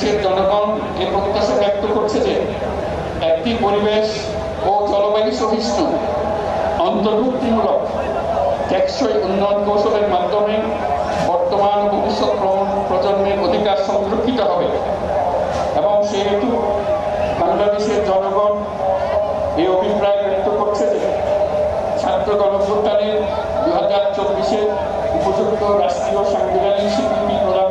বাংলাদেশের জনগণ এ প্রত্যাশা ব্যক্ত করছে যে একটি পরিবেশ ও জলবায়ু সহিষ্ণু, অন্তর্ভুক্তিমূলক, টেকসই উন্নয়ন কৌশলের মাধ্যমে বর্তমান ভবিষ্যৎ প্রজন্মের অধিকার সংরক্ষিত হবে। এবং সেহেতু বাংলাদেশের জনগণ এই অভিপ্রায় ব্যক্ত করছে যে ছাত্র গণভ্যুত্থানের দু হাজার চব্বিশের উপযুক্ত রাষ্ট্রীয় সাংবিধানিক স্বীকৃতি প্রদান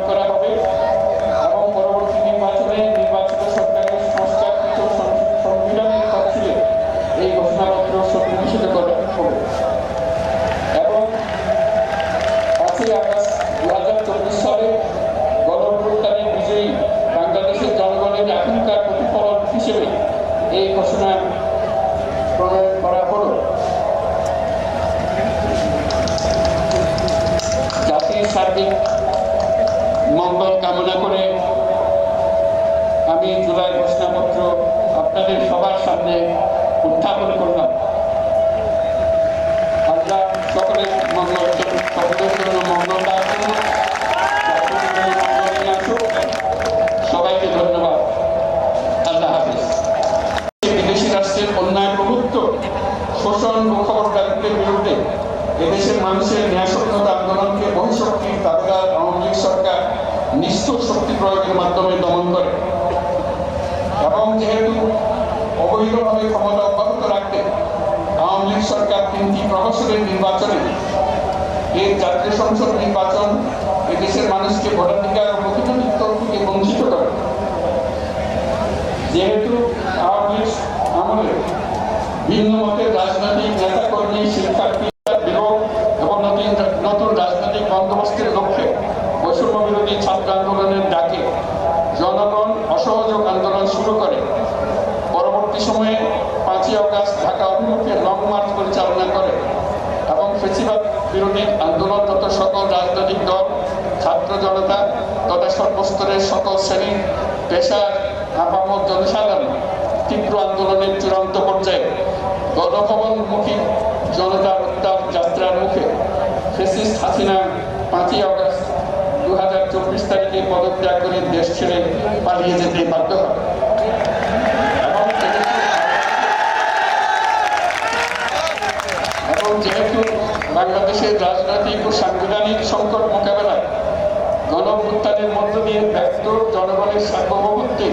মঙ্গল কামনা করে আমি জুলাই ঘোষণাপত্র আপনাদের সবার সামনে উত্থাপন করলাম। আল্লাহ সকলের মঙ্গল সকলের জন্য মঙ্গল সবাইকে অন্যায় প্রভুত্ব, শোষণ খবরদারিত্বের বিরুদ্ধে এদেশের মানুষের ন্যায়সঙ্গত আন্দোলনকে বহিঃশক্তির দাবিদার আওয়ামী লীগ সরকার নিষ্ঠুর শক্তি প্রয়োগের মাধ্যমে দমন করে। এবং যেহেতু অবৈধভাবে ক্ষমতা অব্যাহত রাখতে আওয়ামী লীগ সরকার তিনটি প্রহসনের নির্বাচনে এই জাতীয় সংসদ নির্বাচন এদেশের মানুষকে ভোটাধিকার প্রতিনিধিত্ব থেকে বঞ্চিত করে। যেহেতু আওয়ামী লীগ আমলে ভিন্ন মতের রাজনৈতিক নেতাকর্মী শিক্ষার্থী বিরোধ এবং নতুন নতুন রাজনৈতিক বন্দোবস্তের লক্ষ্যে বৈষম্য বিরোধী ছাত্র আন্দোলনের ডাকে জনগণ অসহযোগ আন্দোলন শুরু করে। পরবর্তী সময়ে পাঁচই অগাস্ট ঢাকা অভিমুখে লং মার্চ পরিচালনা করে এবং ফেসিবাদ বিরোধী আন্দোলনরত সকল রাজনৈতিক দল, ছাত্র জনতা তথা সর্বস্তরের সকল শ্রেণি, পেশার আপামত জনসাধারণ তীব্র আন্দোলনের চূড়ান্ত পর্যায়ে গণভবনমুখী জনতার উত্তাপ যাত্রার মুখে ফেসিস্ট হাসিনা পাঁচই অগস্ট দু হাজার চব্বিশ তারিখে পদত্যাগ করে দেশ ছেড়ে পালিয়ে যেতে বাধ্য হয় এবং যেহেতু বাংলাদেশের রাজনৈতিক ও সাংবিধানিক সংকট মোকাবেলায় গণভ্যুত্থানের মধ্য দিয়ে ব্যক্ত জনগণের সার্বভৌমত্বে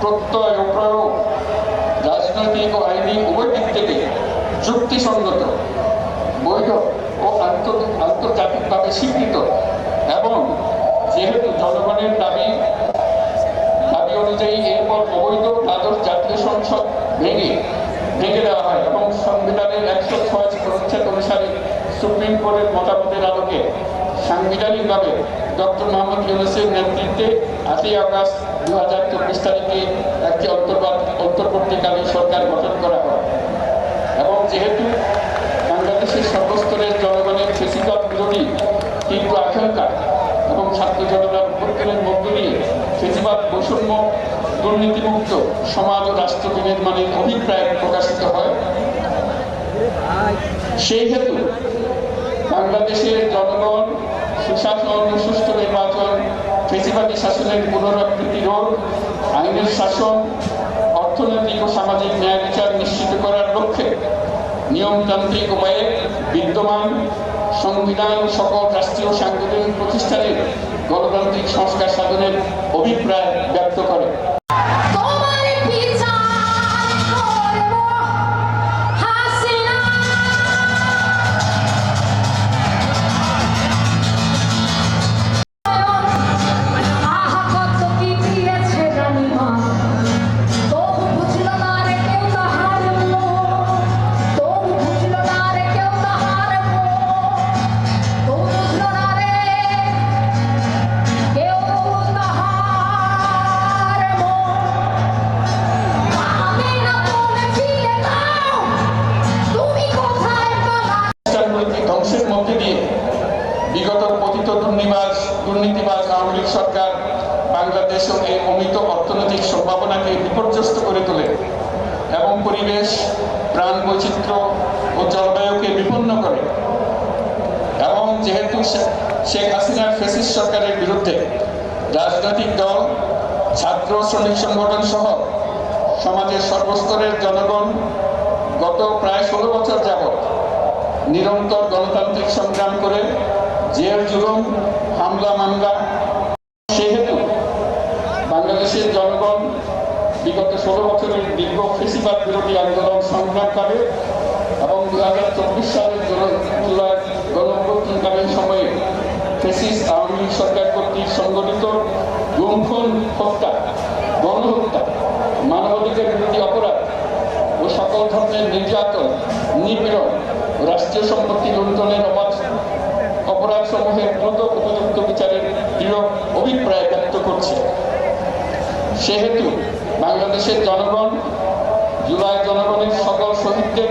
প্রত্যয় ও প্রয়োগ রাজনৈতিক ও আইনি উভয় দিক থেকে যুক্তিসঙ্গত, বৈধ ও আন্তর- আন্তর্জাতিকভাবে স্বীকৃত এবং যেহেতু জনগণের দাবি দাবি অনুযায়ী এরপর দ্বাদশ জাতীয় সংসদ ভেঙে ভেঙে দেওয়া হয় এবং সংবিধানের একশো ছয় অনুচ্ছেদ অনুসারে সুপ্রিম কোর্টের মতামতের আলোকে সাংবিধানিকভাবে ডক্টর মোহাম্মদ ইউনুসের নেতৃত্বে আটই আগস্ট দু হাজার চব্বিশ তারিখে একটি অন্তর্বর্তীকালীন সরকার গঠন করা হয় এবং যেহেতু বাংলাদেশের সর্বস্তরের জনগণের ফেসিবাদ বিরোধী তীব্র আকাঙ্ক্ষা এবং ছাত্র জনতার অভ্যুত্থানের মধ্য দিয়ে ফেসিবাদ বৈষম্য দুর্নীতিমুক্ত সমাজ ও রাষ্ট্র বিনির্মাণের অভিপ্রায় প্রকাশিত হয়। সেই হেতু বাংলাদেশের জনগণ, সুশাসন, সুষ্ঠু নির্বাচন ফেসিবাদী শাসনের পুনরাবৃত্তি রোধ, আইনের শাসন, অর্থনৈতিক ও সামাজিক ন্যায় বিচার নিশ্চিত করার লক্ষ্যে নিয়মতান্ত্রিক উপায়ে বিদ্যমান সংবিধান সকল রাষ্ট্রীয় সাংবিধানিক প্রতিষ্ঠানের গণতান্ত্রিক সংস্কার সাধনের অভিপ্রায় ব্যক্ত করে। যেহেতু শেখ হাসিনার ফেসিস সরকারের বিরুদ্ধে। রাজনৈতিক দল, ছাত্র শ্রমিক সংগঠন সহ সমাজের সর্বস্তরের জনগণ গত প্রায় ষোলো বছর যাবৎ নিরন্তর গণতান্ত্রিক সংগ্রাম করে জেল জুলুম, হামলা, মামলা, সেহেতু বাংলাদেশের জনগণ বিগত ষোলো বছরের দীর্ঘ ফেসিবাদ বিরোধী আন্দোলন সংগ্রাম করে এবং দু হাজার চব্বিশ সালের জুলাই গণঅভ্যুত্থানকালীন সময়ে ফেসিস আওয়ামী লীগ সরকার কর্তৃক সংগঠিত গুমখুন হত্যা, গণহত্যা, মানবাধিকার বিরোধী অপরাধ ও সকল ধরনের নির্যাতন, নিপীড়ন, রাষ্ট্রীয় সম্পত্তি লুণ্ঠনের অবাধ অপরাধ সমূহের দ্রুত উপযুক্ত বিচারের দৃঢ় অভিপ্রায় ব্যক্ত করছে। সেহেতু বাংলাদেশের জনগণ, জুলাই জনগণের সকল শহীদদের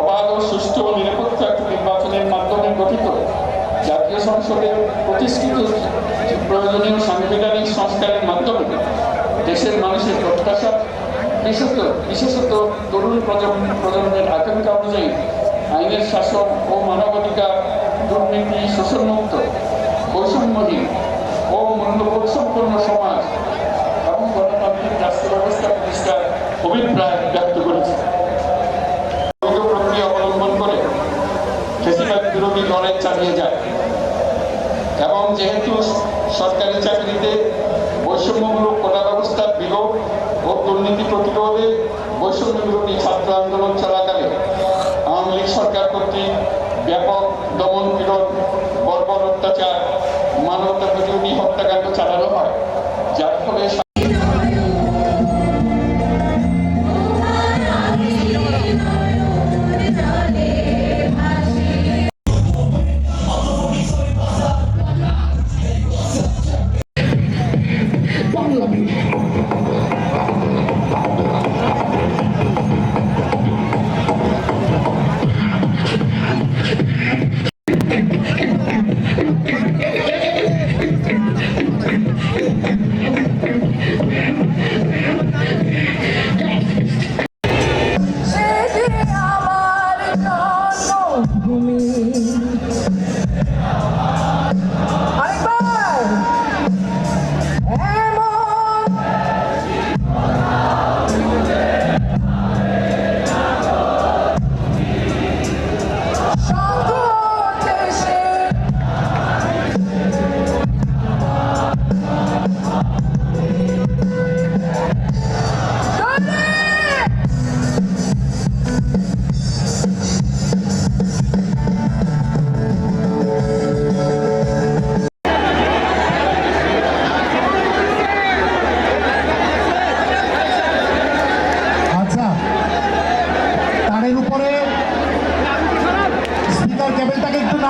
অবাধ ও সুষ্ঠু ও নিরপেক্ষ একটি নির্বাচনের মাধ্যমে গঠিত। জাতীয় সংসদের প্রতিষ্ঠিত প্রয়োজনীয় সাংবিধানিক সংস্কারের মাধ্যমে দেশের মানুষের প্রত্যাশা, বিশেষত বিশেষত তরুণ প্রজন্ম প্রজন্মের আকাঙ্ক্ষা অনুযায়ী আইনের শাসন ও মানবাধিকার দুর্নীতি, শোষণমুক্ত, বৈষম্যহীন ও মূল্যবোধ সম্পন্ন সমাজ এবং গণতান্ত্রিক রাষ্ট্র ব্যবস্থা প্রতিষ্ঠার অভিপ্রায় ব্যক্ত করেছে বৈধ প্রক্রিয়া অবলম্বন করে ফেসিবাদ বিরোধী লড়াই চালিয়ে যায় এবং যেহেতু সরকারি চাকরিতে বৈষম্যমূলক কোটা ব্যবস্থার বিলোপ ও দুর্নীতি প্রতিরোধে বৈষম্য বিরোধী ছাত্র আন্দোলন চলাকালে আওয়ামী লীগ সরকার কর্তৃক ব্যাপক দমন পীড়ন, বর্বর অত্যাচার মানবতা প্রতিরোধী হত্যাকাণ্ড চালানো হয়। যার ফলে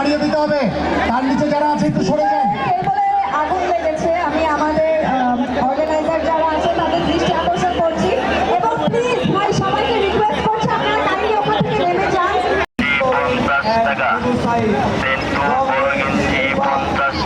কেবলটাকে দিতে হবে। তার নিচে যারা আছে একটু সরে যান। আগুন লেগেছে আমি আমাদের অর্গানাইজার যারা আছে তাদের দৃষ্টি আকর্ষণ করছি। এবং প্লিজ ভাই সবাইকে রিকোয়েস্ট করছি আপনারা কাইন্ডলি ওখান থেকে নেমে যান। পঞ্চাশ টাকা। পঞ্চাশ